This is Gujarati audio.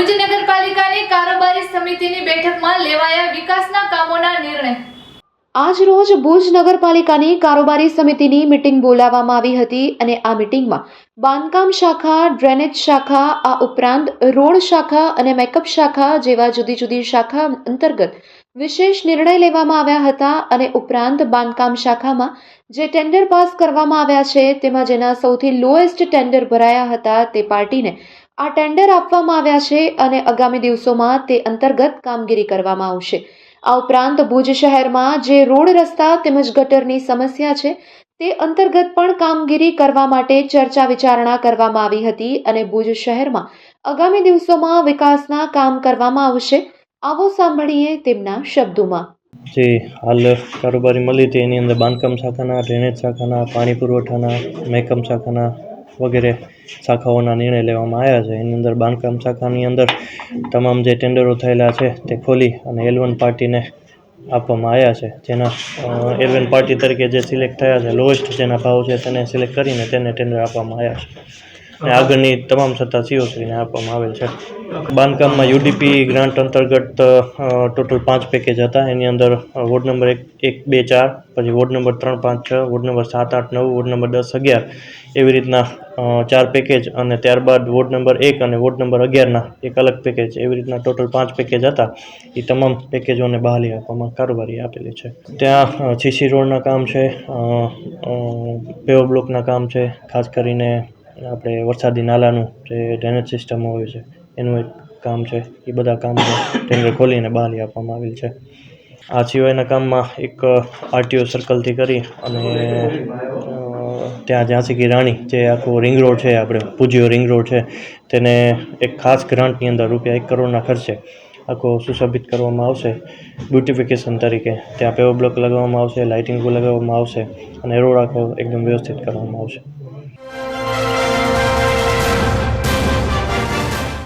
ભુજ નગરપાલિકાની કારોબારી સમિતિની બેઠકમાં લેવાયા વિકાસના કામોના નિર્ણય. આજ રોજ ભુજ નગરપાલિકાની કારોબારી સમિતિની મિટિંગ બોલાવવામાં આવી હતી અને આ મિટિંગમાં બાંધકામ શાખા, ડ્રેનેજ શાખા, આ ઉપરાંત રોડ શાખા અને મેકઅપ શાખા જેવા જુદી જુદી શાખા અંતર્ગત વિશેષ નિર્ણય લેવામાં આવ્યા હતા અને ઉપરાંત બાંધકામ શાખામાં જે ટેન્ડર પાસ કરવામાં આવ્યા છે તેમાં જેના સૌથી લોએસ્ટ ટેન્ડર ભરાયા હતા તે પાર્ટીને આ ટેન્ડર આપવામાં આવ્યા છે અને આગામી દિવસોમાં તે અંતર્ગત કામગીરી કરવામાં આવશે. આ ઉપરાંત ભુજ શહેરમાં જે રોડ રસ્તા તેમજ ગટરની સમસ્યા છે, તે અંતર્ગત પણ કામગીરી કરવા માટે ચર્ચા વિચારણા કરવામાં આવી હતી અને ભુજ શહેરમાં આગામી દિવસોમાં વિકાસના કામ કરવામાં આવશે. આવો સાંભળીએ તેમના શબ્દોમાં. જે હાલ કારોબારી મળી હતી, એની અંદર બાંધકામ શાખાના, ડ્રેનેજ શાખાના, પાણી પુરવઠાના, મહેકમ શાખાના વગેરે શાખાઓના નિર્ણય લેવામાં આવ્યા છે. એની અંદર બાંધકામ શાખાની અંદર તમામ જે ટેન્ડરો થયેલા છે તે ખોલી અને એલવન પાર્ટીને આપવામાં આવ્યા છે. જેના એલવન પાર્ટી તરીકે જે સિલેક્ટ થયા છે લોએસ્ટ જેના ભાવ છે તેને સિલેક્ટ કરીને તેને ટેન્ડર આપવામાં આવ્યા છે. અને આગળની તમામ સત્તા સીઓશ્રીને આપવામાં આવેલ છે. બાંધકામમાં યુડીપી ગ્રાન્ટ અંતર્ગત ટોટલ પાંચ પેકેજ હતા. એની અંદર વોર્ડ નંબર એક એક, બે, ચાર, પછી વોર્ડ નંબર ત્રણ, પાંચ, છ, વોર્ડ નંબર સાત, આઠ, નવ, વોર્ડ નંબર દસ, અગિયાર એવી રીતના ચાર પેકેજ અને ત્યારબાદ વોર્ડ નંબર એક અને વોર્ડ નંબર અગિયારના એક અલગ પેકેજ એવી રીતના ટોટલ પાંચ પેકેજ હતા. એ તમામ પેકેજોને બહાલી આપવામાં કારોબારી આપેલી છે. ત્યાં સીસી રોડના કામ છે પેવર બ્લોકના કામ છે, ખાસ કરીને આપણે વરસાદી નાલાનું જે ડ્રેનેજ સિસ્ટમ હોય છે, એનું એક કામ છે, એ બધા કામો ટેન્ડર ખોલીને બહાલી આપવામાં આવેલ છે. આ સિવાયના કામમાં એક આરટીઓ સર્કલથી કરી અને ત્યાં ઝાંસી કી રાણી જે આખો રિંગ રોડ છે, આપણે પૂજ્યો રિંગ રોડ છે, તેને એક ખાસ ગ્રાન્ટની અંદર રૂપિયા એક કરોડના ખર્ચે આખો સુશોભિત કરવામાં આવશે. બ્યુટિફિકેશન તરીકે ત્યાં પેવર બ્લોક લગાવવામાં આવશે લાઇટિંગ લગાવવામાં આવશે અને રોડ આખો એકદમ વ્યવસ્થિત કરવામાં આવશે. Música